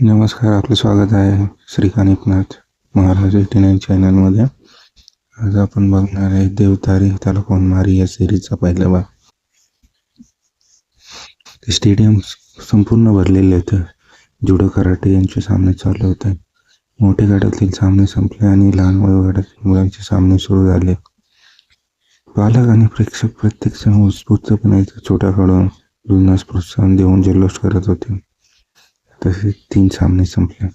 नमस्कार आपलं स्वागत आहे श्रीकांत एकनाथ महाराज एटी नाईन चॅनलमध्ये. आज आपण बघणार आहे देवतारी त्याला कोण मारी या सिरीजचा पहिला भाग. ते स्टेडियम संपूर्ण भरलेले होते जुडो कराटे यांचे सामने चालू होते मोठे गटातील सामने संपले आणि लहान वयोगटातील मुलांचे सामने सुरू झाले. पालक आणि प्रेक्षक प्रत्येक जण उत्स्फूर्तपणे छोट्याकडून जुन्नास प्रोत्साहन देऊन जल्लोष करत होते. तसेच तीन सामने संपले.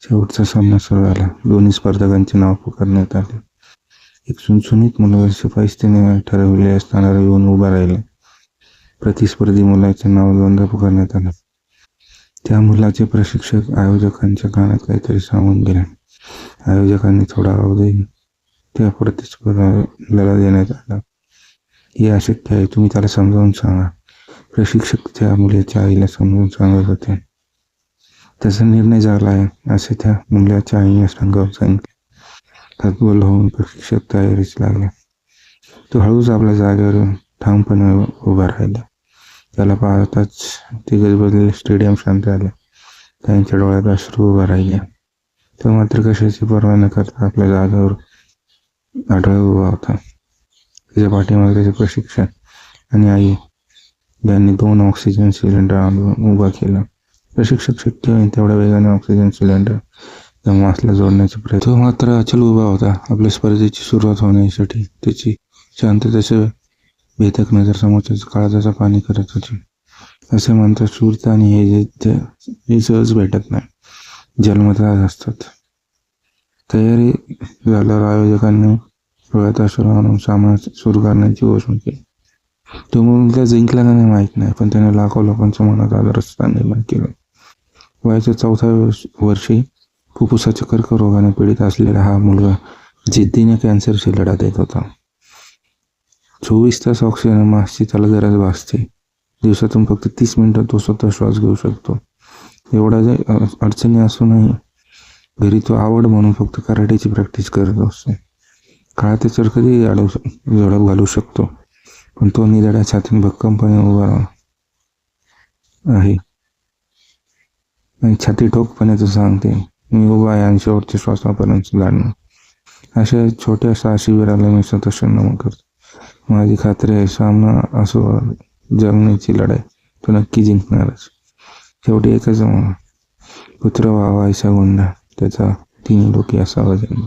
शेवटचा सामना सुरू झाला. दोन्ही स्पर्धकांचे नाव पुकारण्यात आले. एक सुनसुनीत मुलगा शिफाईस्तीने ठरविले स्थानावर येऊन उभा राहिला. प्रतिस्पर्धी मुलाचे नाव दोनदा पुकारण्यात आलं. त्या मुलाचे प्रशिक्षक आयोजकांच्या कानात काहीतरी सांगून गेले. आयोजकांनी थोडा अवधी त्या प्रतिस्पर्धाला देण्यात आला. हे अशक्य आहे. तुम्ही त्याला समजावून सांगा. प्रशिक्षक त्या मुलीच्या आईला समजावून सांगत होते. त्याचा निर्णय झाला आहे. असे त्या मुलाच्या आईने सांगावं सांगितले. तात्बोल होऊन प्रशिक्षक तयारीस लागले. तो हळूच आपल्या जागेवर ठामपणे उभा राहिला. त्याला पाहताच ते गजबजलेले स्टेडियम शांत झाले. त्यांच्या डोळ्यात अश्रू उभा राहिले. तो मात्र कशाची पर्वा न करता आपल्या जागेवर आढळ उभा होता. त्याच्या पाठीमागे त्याचे प्रशिक्षण आणि आई यांनी दोन ऑक्सिजन सिलेंडर आणून उभा केला. प्रशिक्षक शक्य होईल तेवढ्या वेगाने ऑक्सिजन सिलेंडर त्या मासला जोडण्याचा प्रयत्न. तो मात्र अचल उभा होता. आपल्या स्पर्धेची सुरुवात होण्यासाठी त्याची शांततेचे भेदक नजर समोरच्या काळजाचा पाणी करत होती. असे म्हणतात शूरता आणि हे जे हे सहज भेटत नाही. जन्मतः असतात. तयारी झाल्यावर आयोजकांनी डोळ्यात अश्रू सामना सुरू करण्याची घोषणा केली. तो मुलगा जिंकला का नाही माहीत नाही पण त्याने लाखो लोकांच्या मनात आदरस्थान निर्माण केलं. वयाच्या चौथ्या वर्षी फुफ्फुसाच्या कर्करोगाने पीडित असलेला हा मुलगा जिद्दीने कॅन्सरशी लढा देत होता. चोवीस तास ऑक्सिजन मास्कची त्याला गरज भासते. दिवसातून फक्त तीस मिनिटं तो स्वतः श्वास घेऊ शकतो. एवढा जे अडचणी असूनही घरी तो आवड म्हणून फक्त कराटेची प्रॅक्टिस करत असतो. काळा त्याच्यावर कधी अडवू झडप घालू शकतो. पण तो निधड्या छातीने भक्कमपणे उभा आहे. छाती ठोकपणे तो सांगते. मी उभा आहे आणि शेवटच्या श्वासापर्यंत लढणार अशा छोट्याशा शिबिराला मी सतोष नमन करतो. माझी खात्री आहे सामना असो जगण्याची लढाई तो नक्की जिंकणारच. शेवटी एकच पुत्र व्हावा ऐसा गुंडा त्याचा तिन्ही लोकी असावा जन्म.